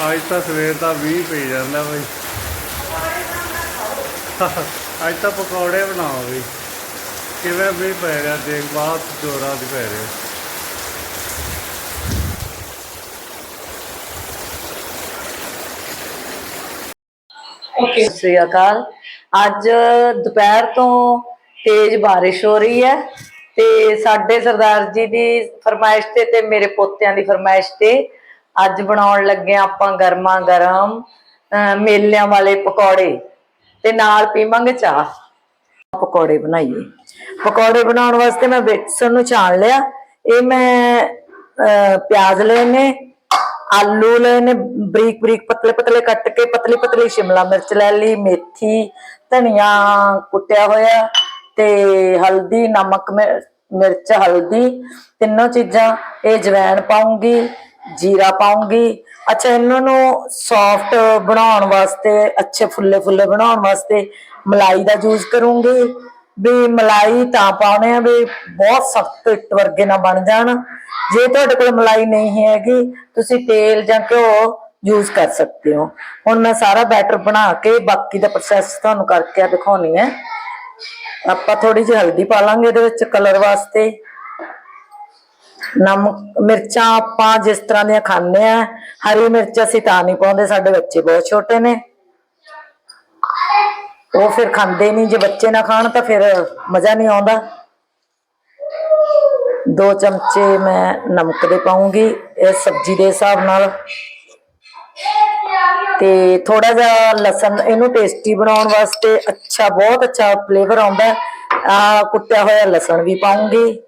ਅੱਜ ਤਾਂ ਸਵੇਰ ਦਾ 20 ਪਈ ਜਾਂਦਾ ਬਈ। ਅੱਜ ਤਾਂ ਪਕੌੜੇ ਬਣਾਓ ਬਈ। ਕਿਵੇਂ ਵੀ ਪੈ ਰਿਹਾ, ਦੇਖ ਬਹੁਤ ਜ਼ੋਰਾਂ ਦੀ ਪੈ ਰਿਹਾ। ਓਕੇ ਸਤਿ ਸ੍ਰੀ ਅਕਾਲ। ਅੱਜ ਦੁਪਹਿਰ ਤੋਂ ਤੇਜ਼ ਬਾਰਿਸ਼ ਹੋ ਰਹੀ ਹੈ ਤੇ ਸਾਡੇ ਸਰਦਾਰ ਜੀ ਦੀ ਫਰਮਾਇਸ਼ ਤੇ ਤੇ ਮੇਰੇ ਪੋਤਿਆਂ ਦੀ ਫਰਮਾਇਸ਼ ਤੇ ਅੱਜ ਬਣਾਉਣ ਲੱਗੇ ਆਪਾਂ ਗਰਮਾ ਗਰਮ ਮੇਲਿਆਂ ਵਾਲੇ ਪਕੌੜੇ। ਤੇ ਨਾਲ ਪੀਵਾਂਗੇ ਚਾਹ। ਪਕੌੜੇ ਬਣਾਈਏ। ਪਕੌੜੇ ਬਣਾਉਣ ਵਾਸਤੇ ਮੈਂ ਬੇਸਣ ਨੂੰ ਛਾਣ ਲਿਆ। ਇਹ ਮੈਂ ਪਿਆਜ਼ ਲਏ ਨੇ, ਆਲੂ ਲਏ ਨੇ, ਬਰੀਕ ਬਰੀਕ ਪਤਲੇ ਪਤਲੇ ਕੱਟ ਕੇ ਪਤਲੀ ਪਤਲੀ ਸ਼ਿਮਲਾ ਮਿਰਚ ਲੈ ਲਈ, ਮੇਥੀ, ਧਨੀਆ ਕੁੱਟਿਆ ਹੋਇਆ ਤੇ ਹਲਦੀ, ਨਮਕ ਮਿਰ- ਮਿਰਚ, ਹਲਦੀ, ਤਿੰਨੋਂ ਚੀਜ਼ਾਂ। ਇਹ ਜਵੈਣ ਪਾਉਂਗੀ। ਜੀਰਾ ਪਾਉਂਗੀ। ਅੱਛਾ, ਇਹਨਾਂ ਨੂੰ ਸੌਫਟ ਬਣਾਉਣ ਵਾਸਤੇ, ਅੱਛੇ ਫੁੱਲੇ ਫੁੱਲੇ ਬਣਾਉਣ ਵਾਸਤੇ ਮਲਾਈ ਦਾ ਯੂਜ਼ ਕਰੂੰਗੀ। ਵੀ ਮਲਾਈ ਤਾਂ ਪਾਉਣੇ ਆ ਵੀ ਬਹੁਤ ਸਖਤ ਇੱਟ ਵਰਗੇ ਨਾ ਬਣ ਜਾਣ। ਜੇ ਤੁਹਾਡੇ ਕੋਲ ਮਲਾਈ ਨਹੀਂ ਹੈਗੀ, ਤੁਸੀਂ ਤੇਲ ਜਾਂ ਘਿਓ ਯੂਜ਼ ਕਰ ਸਕਦੇ ਹੋ। ਹੁਣ ਮੈਂ ਸਾਰਾ ਬੈਟਰ ਬਣਾ ਕੇ ਬਾਕੀ ਦਾ ਪ੍ਰੋਸੈਸ ਤੁਹਾਨੂੰ ਕਰਕੇ ਦਿਖਾਉਣੀ ਹੈ। ਆਪਾਂ ਥੋੜੀ ਜਿਹੀ ਹਲਦੀ ਪਾ ਲਾਂਗੇ ਇਹਦੇ ਵਿੱਚ ਕਲਰ ਵਾਸਤੇ। ਨਮਕ ਮਿਰਚਾਂ ਆਪਾਂ ਜਿਸ ਤਰ੍ਹਾਂ ਦੀਆਂ ਖਾਂਦੇ ਆ ਹਰੀ ਮਿਰਚ ਅਸੀਂ ਤਾਂ ਨਹੀਂ ਪਾਉਂਦੇ, ਸਾਡੇ ਬੱਚੇ ਬਹੁਤ ਛੋਟੇ ਨੇ। ਉਹ ਫਿਰ ਖਾਂਦੇ ਨਹੀਂ, ਜੇ ਬੱਚੇ ਨਾ ਖਾਣ ਤਾਂ ਫਿਰ ਮਜ਼ਾ ਨਹੀਂ ਆਉਂਦਾ। ਦੋ ਚਮਚੇ ਮੈਂ ਨਮਕ ਦੇ ਪਾਉਂਗੀ, ਇਹ ਸਬਜ਼ੀ ਦੇ ਹਿਸਾਬ ਨਾਲ। ਤੇ ਥੋੜਾ ਜਿਹਾ ਲਸਣ, ਇਹਨੂੰ ਟੇਸਟੀ ਬਣਾਉਣ ਵਾਸਤੇ ਅੱਛਾ, ਬਹੁਤ ਅੱਛਾ ਫਲੇਵਰ ਆਉਂਦਾ। ਆ ਕੁੱਟਿਆ ਹੋਇਆ ਲਸਣ ਵੀ ਪਾਉਂਗੀ।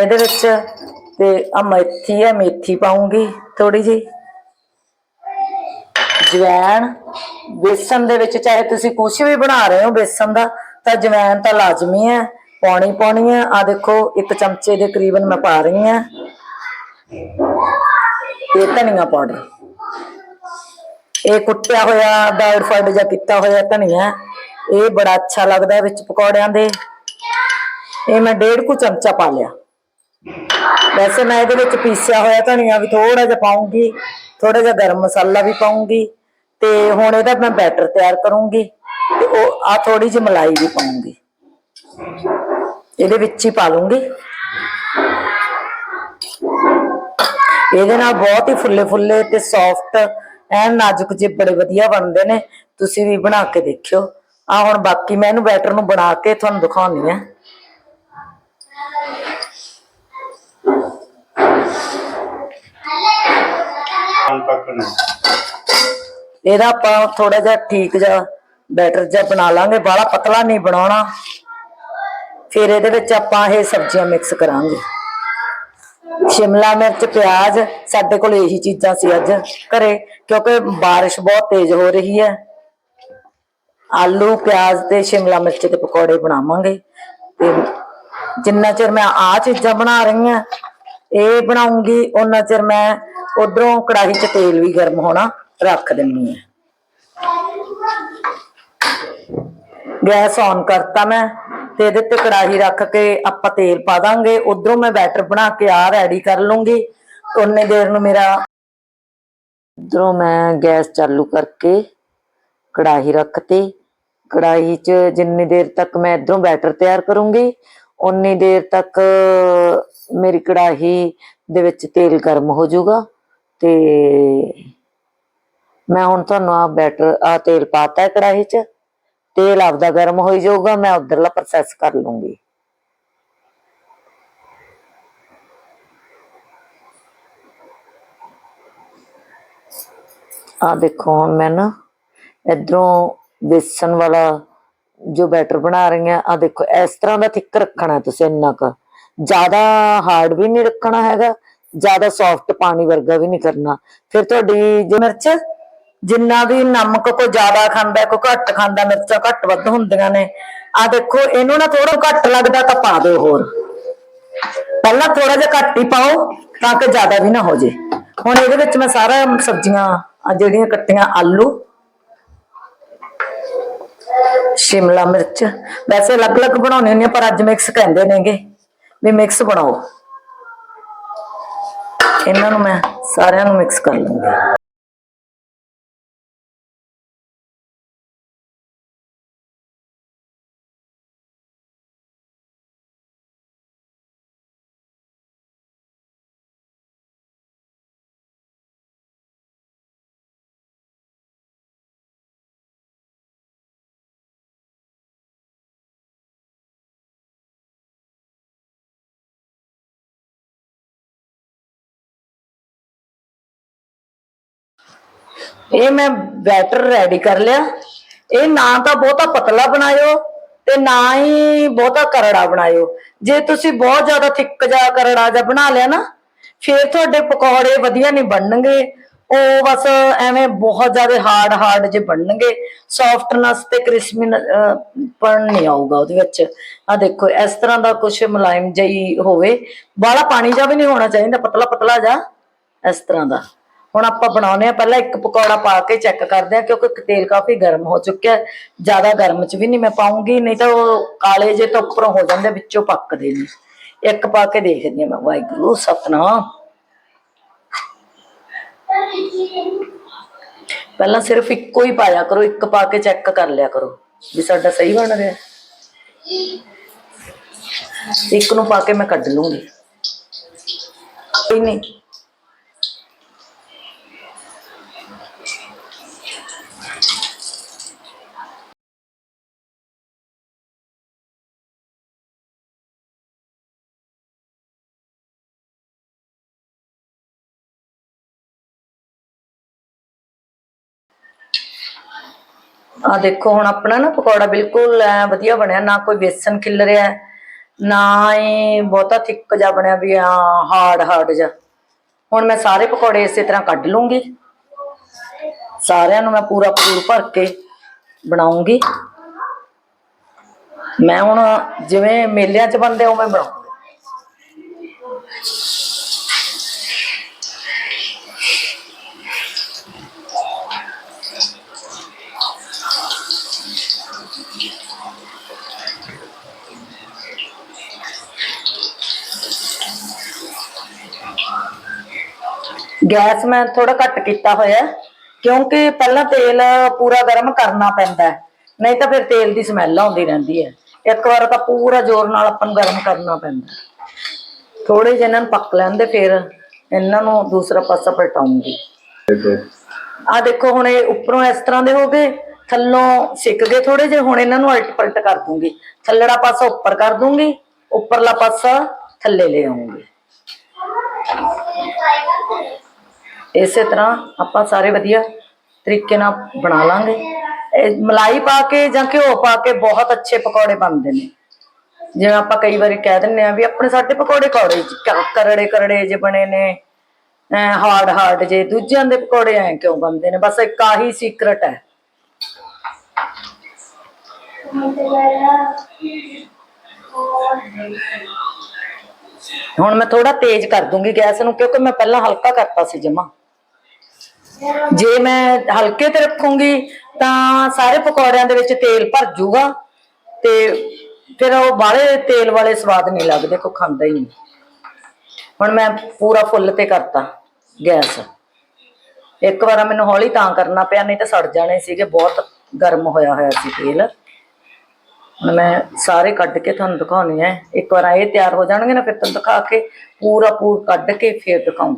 ਇਹਦੇ ਵਿੱਚ ਤੇ ਆ ਮੇਥੀ ਹੈ ਮੇਥੀ ਪਾਉਂਗੀ ਥੋੜੀ ਜੀ ਜਵੈਣ, ਬੇਸਨ ਦੇ ਵਿੱਚ ਚਾਹੇ ਤੁਸੀਂ ਕੁਝ ਵੀ ਬਣਾ ਰਹੇ ਹੋ ਬੇਸਨ ਦਾ, ਤਾਂ ਜਵੈਣ ਤਾਂ ਲਾਜ਼ਮੀ ਹੈ, ਪਾਉਣੀ ਪਾਉਣੀ ਹੈ। ਆ ਦੇਖੋ, ਇੱਕ ਚਮਚੇ ਦੇ ਕਰੀਬਨ ਮੈਂ ਪਾ ਰਹੀ ਹਾਂ। ਤੇ ਧਨੀਆ ਪਾਊਡਰ ਇਹ ਕੁੱਟਿਆ ਹੋਇਆ ਡਾਈਡ ਫਾਈਡ ਜਾਂ ਕੀਤਾ ਹੋਇਆ ਧਨੀਆ। ਇਹ ਬੜਾ ਅੱਛਾ ਲੱਗਦਾ ਵਿੱਚ ਪਕੌੜਿਆਂ ਦੇ। ਇਹ ਮੈਂ ਡੇਢ ਕੁ ਚਮਚਾ ਪਾ ਲਿਆ। ਵੈਸੇ ਮੈਂ ਇਹਦੇ ਵਿੱਚ ਪੀਸਿਆ ਹੋਇਆ ਧਨੀਆ ਵੀ ਥੋੜਾ ਜਿਹਾ ਪਾਉਂਗੀ ਥੋੜਾ ਜਿਹਾ ਗਰਮ ਮਸਾਲਾ ਵੀ ਪਾਉਂਗੀ ਤੇ ਹੁਣ ਇਹਦਾ ਮੈਂ ਬੈਟਰ ਤਿਆਰ ਕਰੂੰਗੀ ਤੇ ਉਹ ਆ ਥੋੜੀ ਜਿਹੀ ਮਲਾਈ ਵੀ ਪਾਉਂਗੀ ਇਹਦੇ ਵਿੱਚ ਹੀ ਪਾ ਲੂੰਗੀ। ਇਹਦੇ ਨਾਲ ਬਹੁਤ ਹੀ ਫੁੱਲੇ ਫੁੱਲੇ ਤੇ ਸੌਫਟ ਐਨ ਨਾਜ਼ੁਕ ਜੇ ਬੜੇ ਵਧੀਆ ਬਣਦੇ ਨੇ। ਤੁਸੀਂ ਵੀ ਬਣਾ ਕੇ ਦੇਖਿਓ। ਆ ਹੁਣ ਬਾਕੀ ਮੈਂ ਇਹਨੂੰ ਬੈਟਰ ਨੂੰ ਬਣਾ ਕੇ ਤੁਹਾਨੂੰ ਦਿਖਾਉਣੀ ਆ। ਇਹਦਾ ਆਪਾਂ ਥੋੜਾ ਜਿਹਾ ਠੀਕ ਜਿਹਾ ਬੈਟਰ ਜਿਹਾ ਬਣਾ ਲਾਂਗੇ। ਬਾਹਲਾ ਪਤਲਾ ਨਹੀਂ ਬਣਾਉਣਾ। ਫਿਰ ਇਹਦੇ ਵਿੱਚ ਆਪਾਂ ਇਹ ਸਬਜ਼ੀਆਂ ਮਿਕਸ ਕਰਾਂਗੇ। ਸ਼ਿਮਲਾ ਮਿਰਚ, ਪਿਆਜ਼, ਸਾਡੇ ਕੋਲ ਇਹੀ ਚੀਜ਼ਾਂ ਸੀ ਅੱਜ ਘਰੇ, ਕਿਉਂਕਿ ਬਾਰਿਸ਼ ਬਹੁਤ ਤੇਜ਼ ਹੋ ਰਹੀ ਹੈ। ਆਲੂ, ਪਿਆਜ਼ ਤੇ ਸ਼ਿਮਲਾ ਮਿਰਚ ਦੇ ਪਕੌੜੇ ਬਣਾਵਾਂਗੇ। ਤੇ ਜਿੰਨਾ ਚਿਰ ਮੈਂ ਆ ਚੀਜ਼ਾਂ ਬਣਾ ਰਹੀ ਹਾਂ, ਇਹ ਬਣਾਉਂਗੀ ਉਹਨਾਂ ਚਿਰ ਮੈਂ ਉਧਰੋਂ ਕੜਾਹੀ 'ਚ ਤੇਲ ਵੀ ਗਰਮ ਹੋਣਾ ਰੱਖ ਦਿੰਨੀ ਆ ਗੈਸ ਔਨ ਕਰਤਾ ਮੈਂ ਤੇ ਇਹਦੇ ਤੇ ਕੜਾਹੀ ਰੱਖ ਕੇ ਆਪਾਂ ਤੇਲ ਪਾ ਦਾਂਗੇ। ਉਧਰੋਂ ਮੈਂ ਬੈਟਰ ਬਣਾ ਕੇ ਆ ਰੈਡੀ ਕਰ ਲੂੰਗੀ। ਉਹਨੇ ਦੇਰ ਨੂੰ ਮੇਰਾ ਉਧਰੋਂ ਮੈਂ ਗੈਸ ਚਾਲੂ ਕਰਕੇ ਕੜਾਹੀ ਰੱਖਤੀ। ਕੜਾਹੀ 'ਚ ਜਿੰਨੀ ਦੇਰ ਤੱਕ ਮੈਂ ਇਧਰੋਂ ਬੈਟਰ ਤਿਆਰ ਕਰੂੰਗੀ ਉਨੀ ਦੇਰ ਤੱਕ ਮੇਰੀ ਕੜਾਹੀ ਦੇ ਵਿੱਚ ਤੇਲ ਗਰਮ ਹੋ ਜਾਊਗਾ ਤੇ ਮੈਂ ਹੁਣ ਤੁਹਾਨੂੰ ਆ ਬੈਟਰ ਆ ਤੇਲ ਪਾਤਾ ਕੜਾਹੀ 'ਚ, ਤੇਲ ਆਪਦਾ ਗਰਮ ਹੋਈ ਜਾਊਗਾ, ਮੈਂ ਉਧਰਲਾ ਪ੍ਰੋਸੈਸ ਕਰ ਲੂੰਗੀ। ਆ ਦੇਖੋ ਹੁਣ ਮੈਂ ਨਾ ਇਧਰੋਂ ਬੇਸਨ ਵਾਲਾ ਜੋ ਬੈਟਰ ਬਣਾ ਰਹੀ ਆ ਆ ਦੇਖੋ, ਇਸ ਤਰ੍ਹਾਂ ਦਾ ਥਿੱਕ ਰੱਖਣਾ ਤੁਸੀਂ ਇੰਨਾ ਕੁ। ਜ਼ਿਆਦਾ ਹਾਰਡ ਵੀ ਨਹੀਂ ਰੱਖਣਾ ਹੈਗਾ, ਜ਼ਿਆਦਾ ਸੌਫਟ ਪਾਣੀ ਵਰਗਾ ਵੀ ਨਹੀਂ ਕਰਨਾ। ਫਿਰ ਤੁਹਾਡੀ ਜੇ ਮਿਰਚ, ਜਿੰਨਾ ਵੀ ਨਮਕ ਕੋ ਜ਼ਿਆਦਾ ਖਾਂਦਾ ਕੋ ਘੱਟ ਖਾਂਦਾ, ਮਿਰਚਾਂ ਘੱਟ ਵੱਧ ਹੁੰਦੀਆਂ ਨੇ ਆ ਦੇਖੋ, ਇਹਨੂੰ ਨਾ ਥੋੜਾ ਘੱਟ ਲੱਗਦਾ ਤਾਂ ਪਾ ਦਿਓ ਹੋਰ। ਪਹਿਲਾਂ ਥੋੜਾ ਜਿਹਾ ਘੱਟ ਹੀ ਪਾਓ, ਤਾਂ ਕਿ ਜ਼ਿਆਦਾ ਵੀ ਨਾ ਹੋ ਜੇ। ਹੁਣ ਇਹਦੇ ਵਿੱਚ ਮੈਂ ਸਾਰਾ ਸਬਜ਼ੀਆਂ ਜਿਹੜੀਆਂ ਕੱਟੀਆਂ, ਆਲੂ ਸ਼ਿਮਲਾ ਮਿਰਚ। ਵੈਸੇ ਅਲੱਗ-ਅਲੱਗ ਬਣਾਉਣੇ ਹੁੰਦੇ ਆ, ਪਰ ਅੱਜ ਮਿਕਸ ਕਹਿੰਦੇ ਨੇਗੇ ਵੀ ਮਿਕਸ ਬਣਾਓ। ਇਹਨਾਂ ਨੂੰ ਮੈਂ ਸਾਰਿਆਂ ਨੂੰ ਮਿਕਸ ਕਰ ਲੂੰਗੀ। ਇਹ ਮੈਂ ਬੈਟਰ ਰੈਡੀ ਕਰ ਲਿਆ। ਇਹ ਨਾ ਤਾਂ ਬਹੁਤਾ ਪਤਲਾ ਬਣਾਇਓ ਤੇ ਨਾ ਹੀ ਬਹੁਤਾ ਕਰੜਾ ਬਣਾਇਓ। ਜੇ ਤੁਸੀਂ ਬਹੁਤ ਜ਼ਿਆਦਾ ਥਿੱਕ ਜਾ ਕਰੜਾ ਜਾ ਬਣਾ ਲਿਆ ਨਾ, ਫਿਰ ਤੁਹਾਡੇ ਪਕੌੜੇ ਵਧੀਆ ਨਹੀਂ ਬਣਨਗੇ। ਉਹ ਬਸ ਐਵੇਂ ਬਹੁਤ ਜ਼ਿਆਦਾ ਹਾਰਡ ਹਾਰਡ ਜੇ ਬਣਨਗੇ। ਸੌਫਟਨੈਸ ਤੇ ਕ੍ਰਿਸਪੀ ਪਣ ਨਹੀਂ ਆਊਗਾ ਉਹਦੇ ਵਿੱਚ। ਆ ਦੇਖੋ, ਇਸ ਤਰ੍ਹਾਂ ਦਾ ਕੁਝ ਮੁਲਾਇਮ ਜਿਹੀ ਹੋਵੇ। ਬਾਹਲਾ ਪਾਣੀ ਜਾ ਵੀ ਨਹੀਂ ਹੋਣਾ ਚਾਹੀਦਾ ਪਤਲਾ ਪਤਲਾ ਜਾ ਇਸ ਤਰ੍ਹਾਂ ਦਾ। ਹੁਣ ਆਪਾਂ ਬਣਾਉਨੇ ਆ ਪਹਿਲਾਂ ਇੱਕ ਪਕੌੜਾ ਪਾ ਕੇ ਚੈੱਕ ਕਰਦੇ ਆ ਕਿਉਂਕਿ ਤੇਲ ਕਾਫੀ ਗਰਮ ਹੋ ਚੁੱਕਿਆ ਜ਼ਿਆਦਾ ਗਰਮ ਚ ਵੀ ਨਹੀਂ, ਮੈਂ ਪਾਉਂਗੀ, ਨਹੀਂ ਤਾਂ ਉਹ ਕਾਲੇ ਜੇ ਤੋਂ ਉੱਪਰੋਂ ਹੋ ਜਾਂਦੇ, ਵਿੱਚੋਂ ਪੱਕਦੇ ਨਹੀਂ। ਇੱਕ ਪਾ ਕੇ ਦੇਖਦੀ ਆ ਮੈਂ, ਵਾਹਿਗੁਰੂ, ਸਤਨਾਮ। ਪਹਿਲਾਂ ਸਿਰਫ ਇੱਕੋ ਹੀ ਪਾਇਆ ਕਰੋ, ਇੱਕ ਪਾ ਕੇ ਚੈੱਕ ਕਰ ਲਿਆ ਕਰੋ, ਵੀ ਸਾਡਾ ਸਹੀ ਬਣ ਰਿਹਾ ਇੱਕ ਨੂੰ ਪਾ ਕੇ ਮੈਂ ਕੱਢ ਲੂੰਗੀ। ਕੋਈ ਨਹੀਂ। ਆ ਦੇਖੋ, ਹੁਣ ਆਪਣਾ ਨਾ ਪਕੌੜਾ ਬਿਲਕੁਲ ਵਧੀਆ ਬਣਿਆ, ਨਾ ਕੋਈ ਵੇਸਣ ਖਿਲ ਰਿਹਾ ਨਾ ਹੀ ਬਹੁਤਾ ਥਿੱਕ ਜਾ ਬਣਿਆ ਵੀ ਆ ਹਾਰਡ ਹਾਰਡ ਜਾ ਹੁਣ ਮੈਂ ਸਾਰੇ ਪਕੌੜੇ ਇਸੇ ਤਰ੍ਹਾਂ ਕੱਢ ਲੂੰਗੀ। ਸਾਰਿਆਂ ਨੂੰ ਮੈਂ ਪੂਰਾ ਪੂਰ ਭਰ ਕੇ ਬਣਾਉਂਗੀ। ਮੈਂ ਹੁਣ ਜਿਵੇਂ ਮੇਲਿਆਂ 'ਚ ਬਣਦੇ ਉਵੇਂ ਬਣਾਉਂਗੀ। ਗੈਸ ਮੈਂ ਥੋੜਾ ਘੱਟ ਕੀਤਾ ਹੋਇਆ ਕਿਉਂਕਿ ਪਹਿਲਾਂ ਤੇਲ ਪੂਰਾ ਗਰਮ ਕਰਨਾ ਪੈਂਦਾ ਹੈ ਨਹੀਂ ਤਾਂ ਫਿਰ ਤੇਲ ਦੀ ਸਮੈਲ ਆਉਂਦੀ ਰਹਿੰਦੀ ਹੈ। ਇੱਕ ਵਾਰ ਤਾਂ ਪੂਰਾ ਜ਼ੋਰ ਨਾਲ ਆਪਾਂ ਨੂੰ ਗਰਮ ਕਰਨਾ ਪੈਂਦਾ ਥੋੜੇ ਜਿਹੇ ਇਹਨਾਂ ਨੂੰ ਪੱਕ ਲੈਂਦੇ ਫਿਰ ਇਹਨਾਂ ਨੂੰ ਦੂਸਰਾ ਪਾਸਾ ਪਲਟਾਉਂਗੀ। ਆ ਦੇਖੋ ਹੁਣ ਇਹ ਉੱਪਰੋਂ ਇਸ ਤਰ੍ਹਾਂ ਦੇ ਹੋ ਗਏ ਥੱਲੋਂ ਸਿੱਕ ਗਏ ਥੋੜੇ ਜਿਹੇ, ਹੁਣ ਇਹਨਾਂ ਨੂੰ ਅਲਟ ਪਲਟ ਕਰ ਦੂੰਗੀ। ਥੱਲੜਾ ਪਾਸਾ ਉੱਪਰ ਕਰ ਦੂੰਗੀ, ਉੱਪਰਲਾ ਪਾਸਾ ਥੱਲੇ ਲੈ ਆਉਂਗੀ। ਇਸੇ ਤਰ੍ਹਾਂ ਆਪਾਂ ਸਾਰੇ ਵਧੀਆ ਤਰੀਕੇ ਨਾਲ ਬਣਾ ਲਾਂਗੇ। ਮਲਾਈ ਪਾ ਕੇ ਜਾਂ ਘਿਓ ਪਾ ਕੇ ਬਹੁਤ ਅੱਛੇ ਪਕੌੜੇ ਬਣਦੇ ਨੇ। ਜਿਵੇਂ ਆਪਾਂ ਕਈ ਵਾਰੀ ਕਹਿ ਦਿੰਨੇ ਆ ਵੀ ਆਪਣੇ ਸਾਡੇ ਪਕੌੜੇ ਕੌੜੇ ਕਰੜੇ ਕਰੜੇ ਜੇ ਬਣੇ ਨੇ ਹਾਰਡ ਹਾਰਡ ਜੇ, ਦੂਜਿਆਂ ਦੇ ਪਕੌੜੇ ਐ ਕਿਉਂ ਬਣਦੇ ਨੇ? ਬਸ ਇੱਕ ਆਹੀ ਸੀਕਰਟ ਹੈ। ਹੁਣ ਮੈਂ ਥੋੜਾ ਤੇਜ਼ ਕਰ ਦੂੰਗੀ ਗੈਸ ਨੂੰ, ਕਿਉਂਕਿ ਮੈਂ ਪਹਿਲਾਂ ਹਲਕਾ ਕਰਤਾ ਸੀ ਜਮਾ। ਜੇ ਮੈਂ ਹਲਕੇ ਤੇ ਰੱਖੂੰਗੀ, ਤਾਂ ਸਾਰੇ ਪਕੌੜਿਆਂ ਦੇ ਵਿੱਚ ਤੇਲ ਭਰ ਜਾਊਗਾ ਤੇ ਫਿਰ ਉਹ ਬਾਹਲੇ ਤੇਲ ਵਾਲੇ ਸਵਾਦ ਨਹੀਂ ਲੱਗਦੇ, ਕੋਈ ਖਾਂਦਾ ਹੀ ਨਹੀਂ। ਹੁਣ ਮੈਂ ਪੂਰਾ ਫੁੱਲ ਤੇ ਕਰਤਾ ਗੈਸ। ਇੱਕ ਵਾਰ ਮੈਨੂੰ ਹੌਲੀ ਤਾਂ ਕਰਨਾ ਪਿਆ, ਨਹੀਂ ਤਾਂ ਸੜ ਜਾਣੇ ਸੀਗੇ ਬਹੁਤ ਗਰਮ ਹੋਇਆ ਹੋਇਆ ਸੀ ਤੇਲ। ਹੁਣ ਮੈਂ ਸਾਰੇ ਕੱਢ ਕੇ ਤੁਹਾਨੂੰ ਦਿਖਾਉਣੀ ਹੈ ਇੱਕ ਵਾਰ ਇਹ ਤਿਆਰ ਹੋ ਜਾਣਗੇ ਨਾ, ਫਿਰ ਤੁਹਾਨੂੰ ਦਿਖਾ ਕੇ ਪੂਰਾ ਪੂਰ ਕੱਢ ਕੇ ਫਿਰ ਦਿਖਾਉਂ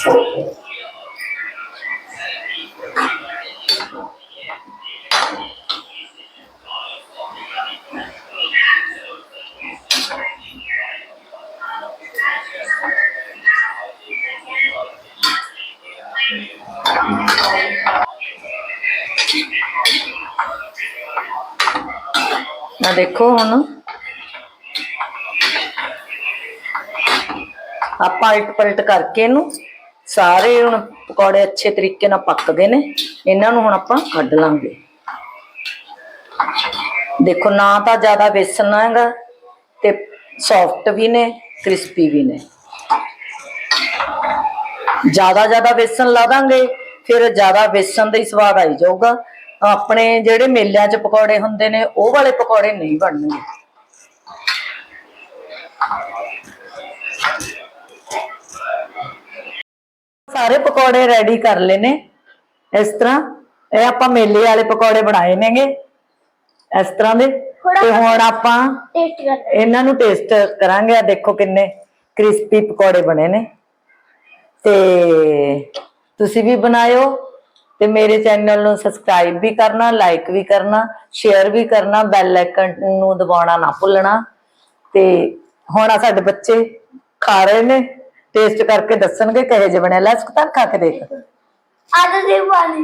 ਆ ਦੇਖੋ ਹੁਣ। ਆਪਾਂ ਇਲਟ ਪਲਟ ਕਰਕੇ ਇਹਨੂੰ ਸਾਰੇ ਹੁਣ ਪਕੌੜੇ ਅੱਛੇ ਤਰੀਕੇ ਨਾਲ ਪੱਕ ਗਏ ਨੇ। ਇਹਨਾਂ ਨੂੰ ਹੁਣ ਆਪਾਂ ਕੱਢ ਲਾਂਗੇ। ਦੇਖੋ, ਨਾ ਤਾਂ ਜ਼ਿਆਦਾ ਵੇਸਣ ਹੈਗਾ ਤੇ ਸੌਫਟ ਵੀ ਨੇ ਕ੍ਰਿਸਪੀ ਵੀ ਨੇ। ਜ਼ਿਆਦਾ ਜ਼ਿਆਦਾ ਵੇਸਣ ਲਾ ਦਾਂਗੇ, ਫਿਰ ਜ਼ਿਆਦਾ ਵੇਸਣ ਦਾ ਹੀ ਸਵਾਦ ਆਈ ਜਾਊਗਾ। ਆਪਣੇ ਜਿਹੜੇ ਮੇਲਿਆਂ 'ਚ ਪਕੌੜੇ ਹੁੰਦੇ ਨੇ ਉਹ ਵਾਲੇ ਪਕੌੜੇ ਨਹੀਂ ਬਣਨਗੇ। ਸਾਰੇ ਪਕੌੜੇ ਰੈਡੀ ਕਰ ਲਏ ਨੇ। ਇਸ ਤਰ੍ਹਾਂ ਇਹ ਆਪਾਂ ਮੇਲੇ ਵਾਲੇ ਪਕੌੜੇ ਬਣਾਏ ਨੇਗੇ। ਇਸ ਤਰ੍ਹਾਂ ਦੇ। ਤੇ ਹੁਣ ਆਪਾਂ ਟੇਸਟ ਇਹਨਾਂ ਨੂੰ ਟੇਸਟ ਕਰਾਂਗੇ। ਆ ਦੇਖੋ ਕਿੰਨੇ ਕ੍ਰਿਸਪੀ ਪਕੌੜੇ ਬਣੇ ਨੇ। ਤੇ ਤੁਸੀਂ ਵੀ ਬਣਾਇਓ। ਤੇ ਮੇਰੇ ਚੈਨਲ ਨੂੰ ਸਬਸਕ੍ਰਾਈਬ ਵੀ ਕਰਨਾ ਲਾਈਕ ਵੀ ਕਰਨਾ ਸ਼ੇਅਰ ਵੀ ਕਰਨਾ ਬੈਲ ਆਈਕਨ ਨੂੰ ਦਬਾਉਣਾ ਨਾ ਭੁੱਲਣਾ। ਤੇ ਹੁਣ ਆ ਸਾਡੇ ਬੱਚੇ ਖਾ ਰਹੇ ਨੇ ਟੇਸਟ ਕਰਕੇ ਦੱਸਣਗੇ ਕਿਹੋ ਜਿਹੇ ਬਣੇ। ਲੈ ਸੁਖਤਾਂ ਖਾ ਕੇ ਦੇਖ। ਅੱਜ ਦੇ ਵਾਲੀ